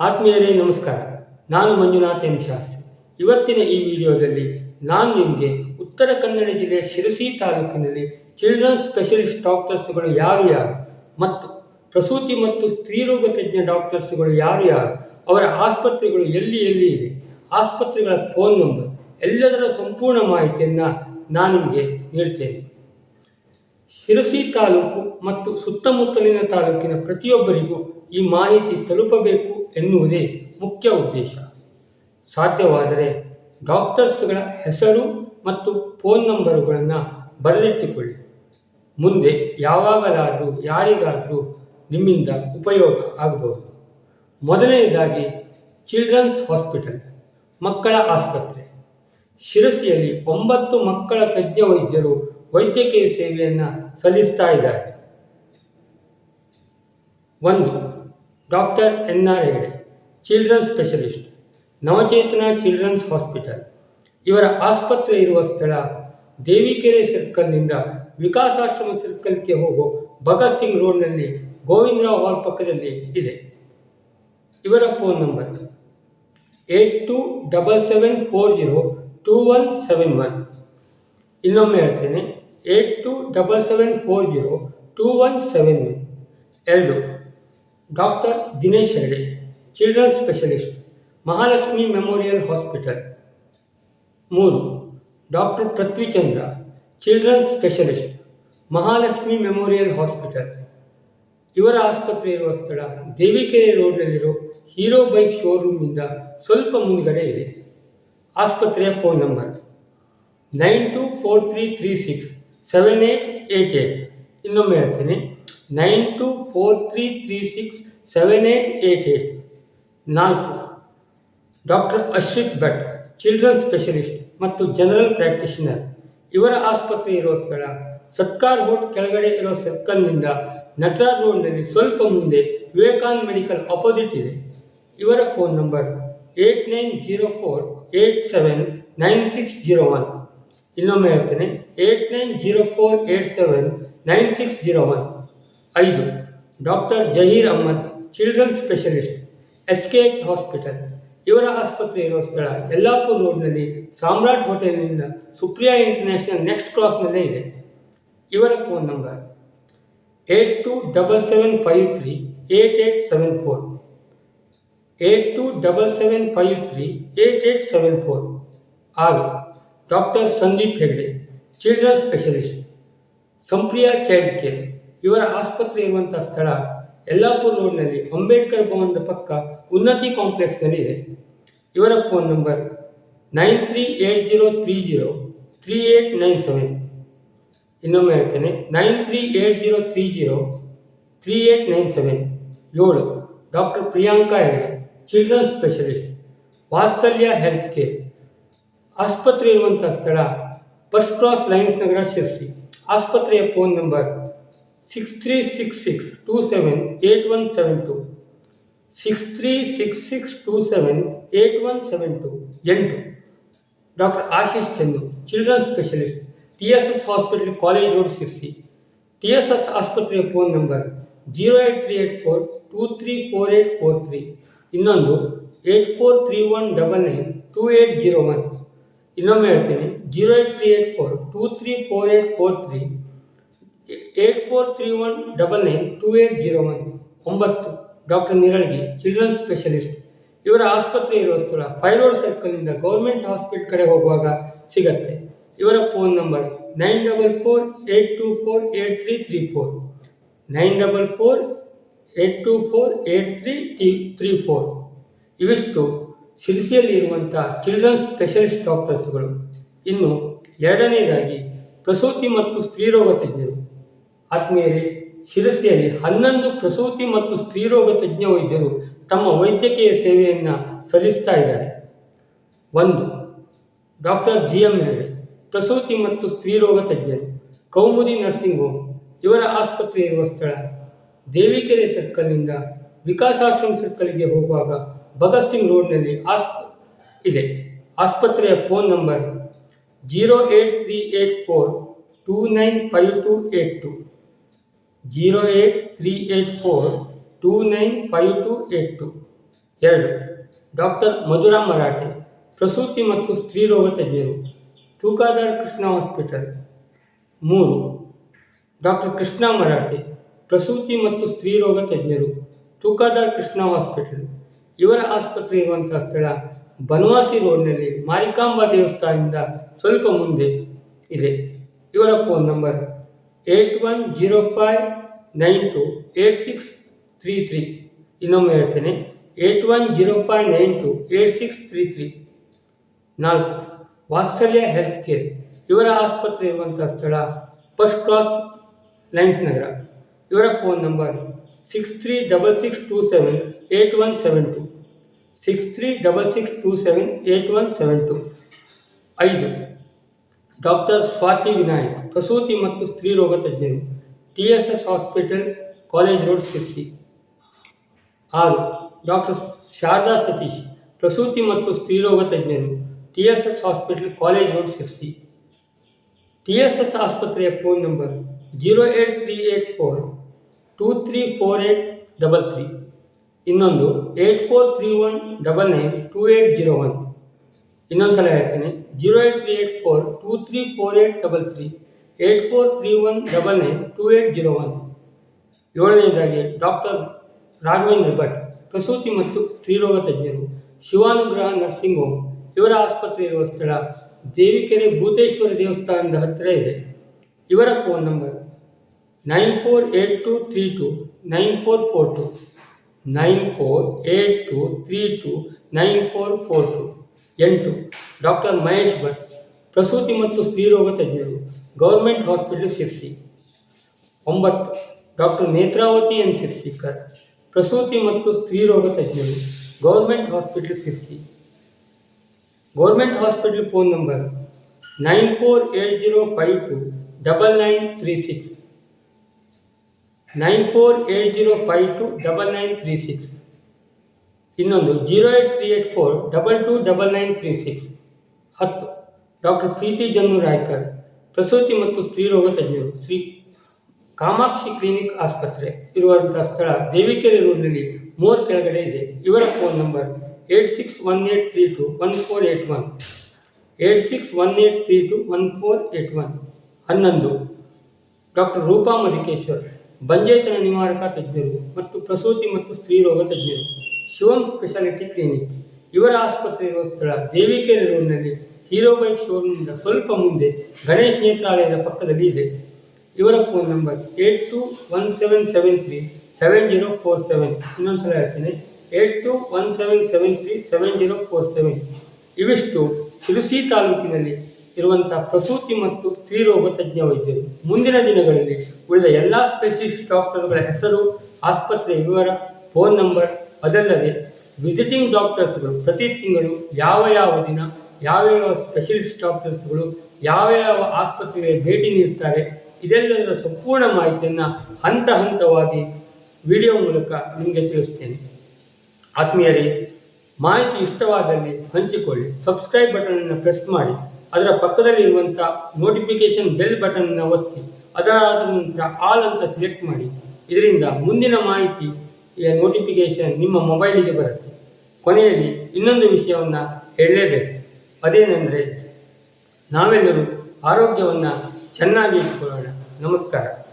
ಆತ್ಮೀಯರೇ, ನಮಸ್ಕಾರ. ನಾನು ಮಂಜುನಾಥ್ ಎಂ. ಶಾಸ್ತ್ರಿ. ಇವತ್ತಿನ ಈ ವಿಡಿಯೋದಲ್ಲಿ ನಾನು ನಿಮಗೆ ಉತ್ತರ ಕನ್ನಡ ಜಿಲ್ಲೆಯ ಶಿರಸಿ ತಾಲೂಕಿನಲ್ಲಿ ಚಿಲ್ಡ್ರನ್ ಸ್ಪೆಷಲಿಸ್ಟ್ ಡಾಕ್ಟರ್ಸ್ಗಳು ಯಾರು ಯಾರು ಮತ್ತು ಪ್ರಸೂತಿ ಮತ್ತು ಸ್ತ್ರೀರೋಗ ತಜ್ಞ ಡಾಕ್ಟರ್ಸ್ಗಳು ಯಾರು ಯಾರು, ಅವರ ಆಸ್ಪತ್ರೆಗಳು ಎಲ್ಲಿ ಎಲ್ಲಿ ಇದೆ, ಆಸ್ಪತ್ರೆಗಳ ಫೋನ್ ನಂಬರ್ ಎಲ್ಲದರ ಸಂಪೂರ್ಣ ಮಾಹಿತಿಯನ್ನು ನಾನು ನಿಮಗೆ ನೀಡ್ತೇನೆ. ಶಿರಸಿ ತಾಲೂಕು ಮತ್ತು ಸುತ್ತಮುತ್ತಲಿನ ತಾಲೂಕಿನ ಪ್ರತಿಯೊಬ್ಬರಿಗೂ ಈ ಮಾಹಿತಿ ತಲುಪಬೇಕು ಎನ್ನುವುದೇ ಮುಖ್ಯ ಉದ್ದೇಶ. ಸಾಧ್ಯವಾದರೆ ಡಾಕ್ಟರ್ಸ್ಗಳ ಹೆಸರು ಮತ್ತು ಫೋನ್ ನಂಬರುಗಳನ್ನು ಬರೆದಿಟ್ಟುಕೊಳ್ಳಿ. ಮುಂದೆ ಯಾವಾಗಲಾದರೂ ಯಾರಿಗಾದರೂ ನಿಮ್ಮಿಂದ ಉಪಯೋಗ ಆಗಬಹುದು. ಮೊದಲನೆಯದಾಗಿ ಚಿಲ್ಡ್ರನ್ಸ್ ಹಾಸ್ಪಿಟಲ್, ಮಕ್ಕಳ ಆಸ್ಪತ್ರೆ. ಶಿರಸಿಯಲ್ಲಿ ಒಂಬತ್ತು ಮಕ್ಕಳ ತಜ್ಞ ವೈದ್ಯರು ವೈದ್ಯಕೀಯ ಸೇವೆಯನ್ನು ಸಲ್ಲಿಸ್ತಾ ಇದ್ದಾರೆ. ಒಂದು, doctor N R Hegde children specialist, Navachetana children's hospital. ಇವರ ಆಸ್ಪತ್ರೆ ಇರುವ ಸ್ಥಳ ದೇವಿಕೆರೆ ಸರ್ಕಲ್ನಿಂದ ವಿಕಾಸಾಶ್ರಮ ಸರ್ಕಲ್ಗೆ ಹೋಗೋ ಭಗತ್ ಸಿಂಗ್ ರೋಡ್ನಲ್ಲಿ ಗೋವಿಂದರಾವ್ ಹಾಲ್ ಪಕ್ಕದಲ್ಲಿ ಇದೆ. ಇವರ phone number, eight two double seven four zero two one seven one. ಇನ್ನೊಮ್ಮೆ ಹೇಳ್ತೇನೆ eight two double seven four zero two one seven one ಎರಡು. Doctor Dinesh Hegde, children specialist, Mahalakshmi memorial hospital. ಮೂರು. Doctor Prithvichandra children specialist, Mahalakshmi memorial hospital. ಇವರ ಆಸ್ಪತ್ರೆ ಇರುವ ಸ್ಥಳ ದೇವಿಕೆರೆ ರೋಡ್ನಲ್ಲಿರೋ Hero bike ಶೋರೂಮ್ನಿಂದ ಸ್ವಲ್ಪ ಮುಂದುಗಡೆ ಇದೆ. ಆಸ್ಪತ್ರೆಯ phone number nine two four three three six seven eight eight eight ಇನ್ನೊಮ್ಮೆ ಹೇಳ್ತೀನಿ. Nine two four three three six seven eight eight eight ನಾಲ್ಕು. Doctor Ashwith Bhat children specialist ಮತ್ತು ಜನರಲ್ ಪ್ರಾಕ್ಟಿಷನರ್ ಇವರ ಆಸ್ಪತ್ರೆ ಇರೋ ಸ್ಥಳ ಸತ್ಕಾರ್ ರೋಡ್ ಕೆಳಗಡೆ ಇರೋ ಸರ್ಕಲ್ನಿಂದ ನಟರಾಜ್ ರೋಡ್ನಲ್ಲಿ ಸ್ವಲ್ಪ ಮುಂದೆ ವಿವೇಕಾನಂದ ಮೆಡಿಕಲ್ ಅಪೋಸಿಟ್ ಇದೆ. ಇವರ phone number eight nine zero four eight seven nine six zero one ಇನ್ನೊಮ್ಮೆ ಹೇಳ್ತೇನೆ. Eight nine zero four eight seven nine six zero one. ಐದು. Doctor Zaheer Ahmed children specialist, H K H hospital. ಇವರ ಆಸ್ಪತ್ರೆ ಇರುವ ಸ್ಥಳ ಯಲ್ಲಾಪುರ್ ರೋಡ್ನಲ್ಲಿ ಸಾಮ್ರಾಟ್ ಹೋಟೆಲ್ನಿಂದ Supriya international next ಕ್ರಾಸ್ನಲ್ಲೇ ಇದೆ. ಇವರ phone number eight two double seven five three eight eight seven four. Eight two double seven five three eight eight seven four. ಆರು. Doctor Sandeep Hegde, children specialist, Sampriya child care ಇವರ ಆಸ್ಪತ್ರೆ ಇರುವಂಥ ಸ್ಥಳ ಯಲ್ಲಾಪುರ್ ರೋಡ್ನಲ್ಲಿ ಅಂಬೇಡ್ಕರ್ ಭವನದ ಪಕ್ಕ ಉನ್ನತಿ ಕಾಂಪ್ಲೆಕ್ಸ್ನಲ್ಲಿ ಇದೆ. ಇವರ phone number nine three eight zero three zero three eight nine seven. ಇನ್ನೊಮ್ಮೆ ಹೇಳ್ತೇನೆ, nine three eight zero three zero three eight nine seven. ಏಳು, doctor Priyanka Hegde, children specialist, Vatsalya health care ಆಸ್ಪತ್ರೆ ಇರುವಂಥ ಸ್ಥಳ first cross lines Nagar Sirsi. ಆಸ್ಪತ್ರೆಯ phone number six three six six two seven eight one seven two six three six six two seven eight one seven two ಎಂಟು. Doctor Ashish Chandu children specialist T S S hospital college road Sirsi. T S S ಆಸ್ಪತ್ರೆಯ phone number zero eight three eight four two three four eight four three ಇನ್ನೊಂದು eight four three one double nine two eight zero one ಇನ್ನೊಮ್ಮೆ ಹೇಳ್ತೀನಿ. Zero eight three eight four two three four eight four three eight four three one double nine two eight zero one ಒಂಬತ್ತು. Doctor Niralgi children specialist ಇವರ ಆಸ್ಪತ್ರೆ ಇರೋ ಸ್ಥಳ five road ಸರ್ಕಲ್ನಿಂದ government hospital ಕಡೆ ಹೋಗುವಾಗ ಸಿಗತ್ತೆ. ಇವರ phone number nine double four eight two four eight three three four nine double four eight two four eight three T three four ಇವಿಷ್ಟು ಶಿರಸಿಯಲ್ಲಿ ಇರುವಂಥ ಚಿಲ್ಡ್ರನ್ ಸ್ಪೆಷಲಿಸ್ಟ್ ಡಾಕ್ಟರ್ಸ್ಗಳು. ಇನ್ನು ಎರಡನೇದಾಗಿ ಪ್ರಸೂತಿ ಮತ್ತು ಸ್ತ್ರೀರೋಗ ತಜ್ಞರು. ಆತ್ಮೀಯರೇ, ಶಿರಸಿಯಲ್ಲಿ ಹನ್ನೊಂದು ಪ್ರಸೂತಿ ಮತ್ತು ಸ್ತ್ರೀರೋಗ ತಜ್ಞ ವೈದ್ಯರು ತಮ್ಮ ವೈದ್ಯಕೀಯ ಸೇವೆಯನ್ನು ಸಲ್ಲಿಸ್ತಾ ಇದ್ದಾರೆ. ಒಂದು, ಡಾಕ್ಟರ್ ಜಿ ಎಂ ಹೆಗಡೆ ಪ್ರಸೂತಿ ಮತ್ತು ಸ್ತ್ರೀರೋಗ ತಜ್ಞರು. ಕೌಮುದಿ ನರ್ಸಿಂಗ್ ಹೋಮ್, ಇವರ ಆಸ್ಪತ್ರೆ ಇರುವ ಸ್ಥಳ. ದೇವಿಕೆರೆ ಸರ್ಕಲ್ನಿಂದ ವಿಕಾಸಾಶ್ರಮ ಸರ್ಕಲ್ಗೆ ಹೋಗುವಾಗ ಭಗತ್ ಸಿಂಗ್ ರೋಡ್ನಲ್ಲಿ ಆಸ್, ಇದೆ. ಆಸ್ಪತ್ರೆಯ phone number zero eight three eight four two nine five two eight two. Zero eight three eight four two nine five two eight two. ಎರಡು, ಡಾಕ್ಟರ್ ಮಧುರಾ ಮರಾಠೆ, ಪ್ರಸೂತಿ ಮತ್ತು ಸ್ತ್ರೀರೋಗ ತಜ್ಞರು, ತೂಕಾದಾರ್ ಕೃಷ್ಣ ಹಾಸ್ಪಿಟಲ್. ಮೂರು, ಡಾಕ್ಟರ್ ಕೃಷ್ಣ ಮರಾಠೆ, ಪ್ರಸೂತಿ ಮತ್ತು ಸ್ತ್ರೀರೋಗ ತಜ್ಞರು, ತೂಕಾದಾರ್ ಕೃಷ್ಣ ಹಾಸ್ಪಿಟಲ್. ಇವರ ಆಸ್ಪತ್ರೆ ಇರುವಂತಹ ಸ್ಥಳ ಬನವಾಸಿ ರೋಡ್ನಲ್ಲಿ ಮಾರಿಕಾಂಬಾ ದೇವಸ್ಥಾನದಿಂದ ಸ್ವಲ್ಪ ಮುಂದೆ ಇದೆ. ಇವರ phone number eight one zero five nine two eight six three three. ಇನ್ನೊಮ್ಮೆ ಹೇಳ್ತೇನೆ, eight one zero five nine two eight six three three. ನಾಲ್ಕು, ವಾತ್ಸಲ್ಯ ಹೆಲ್ತ್ ಕೇರ್. ಇವರ ಆಸ್ಪತ್ರೆ ಇರುವಂಥ ಸ್ಥಳ ಫಸ್ಟ್ ಕ್ಲಾಸ್ ಲೈನ್ಸ್ ನಗರ. ಇವರ phone number six three double six two seven eight one seven two. Six three double six two seven eight one seven two ಐದು. Doctor Swathi Vinayak, ಪ್ರಸೂತಿ ಮತ್ತು ಸ್ತ್ರೀರೋಗ ತಜ್ಞರು, T S S hospital, college road Sirsi. ಆರು. Doctor Sharada Satish, ಪ್ರಸೂತಿ ಮತ್ತು ಸ್ತ್ರೀರೋಗ ತಜ್ಞರು, T S S hospital, college road Sirsi. T S S ಆಸ್ಪತ್ರೆಯ phone number zero eight three eight four two three four eight double three. ಇನ್ನೊಂದು eight four three one double nine two eight zero one ಇನ್ನೊಂದು ಸಲ ಹೇಳ್ತೀನಿ zero eight three eight four two three four eight double three eight four three one double nine two eight zero one ಏಳನೇದಾಗಿ doctor Raghavendra Bhat, ಪ್ರಸೂತಿ ಮತ್ತು ಸ್ತ್ರೀರೋಗ ತಜ್ಞರು ಶಿವಾನುಗ್ರಹ nursing home, ಇವರ ಆಸ್ಪತ್ರೆ ಇರುವ ಸ್ಥಳ ದೇವಿಕೆರೆ ಭೂತೇಶ್ವರ ದೇವಸ್ಥಾನದ ಹತ್ತಿರ ಇದೆ. ಇವರ phone number nine four eight two three two nine four four two nine four eight two three two nine four four two. ಎಂಟು. ಡಾಕ್ಟರ್ ಮಹೇಶ್ ಭಟ್, ಪ್ರಸೂತಿ ಮತ್ತು ಸ್ತ್ರೀರೋಗ ತಜ್ಞರು, ಗೌರ್ಮೆಂಟ್ ಹಾಸ್ಪಿಟಲ್ ಶಿರ್ಸಿ. ಒಂಬತ್ತು. ಡಾಕ್ಟರ್ ನೇತ್ರಾವತಿ ಎನ್ ಶಿರ್ಸಿಕರ್, ಪ್ರಸೂತಿ ಮತ್ತು ಸ್ತ್ರೀರೋಗ ತಜ್ಞರು, government hospital Sirsi. Government hospital phone number nine four eight zero five two double nine three six. Nine four eight zero five two double nine three six. ಇನ್ನೊಂದು zero eight three eight four double two double nine three six. ಹತ್ತು. Doctor Preeti Jannu Raikar, ಪ್ರಸೂತಿ ಮತ್ತು ಸ್ತ್ರೀರೋಗ ತಜ್ಞರು, Shri Kamakshi clinic ಆಸ್ಪತ್ರೆ ಇರುವಂಥ ಸ್ಥಳ ದೇವಿಕೆರೆ ರೋಡ್ನಲ್ಲಿ ಮೂರು ಕೆಳಗಡೆ ಇದೆ. ಇವರ phone number eight six one eight three two one four eight one. Eight six one eight three two one four eight one. ಹನ್ನೊಂದು. ಡಾಕ್ಟರ್ ರೂಪಾ ಮಧುಕೇಶ್ವರ್ ಬಂಜೇತನ ನಿವಾರಕ ತಜ್ಞರು ಮತ್ತು ಪ್ರಸೂತಿ ಮತ್ತು ಸ್ತ್ರೀರೋಗ ತಜ್ಞರು. ಶಿವಂ ಸ್ಪೆಷಾಲಿಟಿ ಕ್ಲಿನಿಕ್ ಇವರ ಆಸ್ಪತ್ರೆ ಇರುವ ಸ್ಥಳ ದೇವಿಕೆರೆ ರೋಡ್ನಲ್ಲಿ ಹೀರೋ ಬೈಕ್ ಶೋರೂಮ್ನಿಂದ ಸ್ವಲ್ಪ ಮುಂದೆ ಗಣೇಶ್ ನೇತ್ರಾಲಯದ ಪಕ್ಕದಲ್ಲಿ ಇದೆ. ಇವರ phone number eight two one seven seven three seven zero four seven. ಇನ್ನೊಂದು ಸಲ ಹೇಳ್ತೇನೆ. Eight two one seven seven three seven zero four seven. ಇವಿಷ್ಟು. ತುಳಸಿ ತಾಲೂಕಿನಲ್ಲಿ ಇರುವಂಥ ಪ್ರಸೂತಿ ಮತ್ತು ಸ್ತ್ರೀರೋಗ ತಜ್ಞ ವೈದ್ಯರು ಮುಂದಿನ ದಿನಗಳಲ್ಲಿ ಉಳಿದ ಎಲ್ಲ ಸ್ಪೆಷಲಿಸ್ಟ್ ಡಾಕ್ಟರ್ಗಳ ಹೆಸರು ಆಸ್ಪತ್ರೆ ವಿವರ, ಫೋನ್ ನಂಬರ್, ಅದಲ್ಲದೆ ವಿಸಿಟಿಂಗ್ ಡಾಕ್ಟರ್ಸ್ಗಳು ಪ್ರತಿ ತಿಂಗಳು ಯಾವ ಯಾವ ದಿನ, ಯಾವ ಯಾವ ಸ್ಪೆಷಲಿಸ್ಟ್ ಡಾಕ್ಟರ್ಸ್ಗಳು ಯಾವ ಯಾವ ಆಸ್ಪತ್ರೆಗೆ ಭೇಟಿ ನೀಡುತ್ತಾರೆ, ಇದೆಲ್ಲದರ ಸಂಪೂರ್ಣ ಮಾಹಿತಿಯನ್ನು ಹಂತ ಹಂತವಾಗಿ ವಿಡಿಯೋ ಮೂಲಕ ನಿಮಗೆ ತಿಳಿಸ್ತೇನೆ. ಆತ್ಮೀಯರೇ, ಮಾಹಿತಿ ಇಷ್ಟವಾದಲ್ಲಿ ಹಂಚಿಕೊಳ್ಳಿ, ಸಬ್ಸ್ಕ್ರೈಬ್ ಬಟನನ್ನು ಪ್ರೆಸ್ ಮಾಡಿ. ಅದರ ಪಕ್ಕದಲ್ಲಿ ಇರುವಂಥ ನೋಟಿಫಿಕೇಶನ್ ಬೆಲ್ ಬಟನ್ನ ಒತ್ತಿ, ಅದರಾದ ನಂತರ ಆಲ್ ಅಂತ ಸೆಲೆಕ್ಟ್ ಮಾಡಿ. ಇದರಿಂದ ಮುಂದಿನ ಮಾಹಿತಿ ನೋಟಿಫಿಕೇಶನ್ ನಿಮ್ಮ ಮೊಬೈಲಿಗೆ ಬರುತ್ತೆ. ಕೊನೆಯಲ್ಲಿ ಇನ್ನೊಂದು ವಿಷಯವನ್ನು ಹೇಳಲೇಬೇಕು. ಅದೇನೆಂದರೆ ನಾವೆಲ್ಲರೂ ಆರೋಗ್ಯವನ್ನು ಚೆನ್ನಾಗಿ ಇಟ್ಕೊಳ್ಳೋಣ ನಮಸ್ಕಾರ.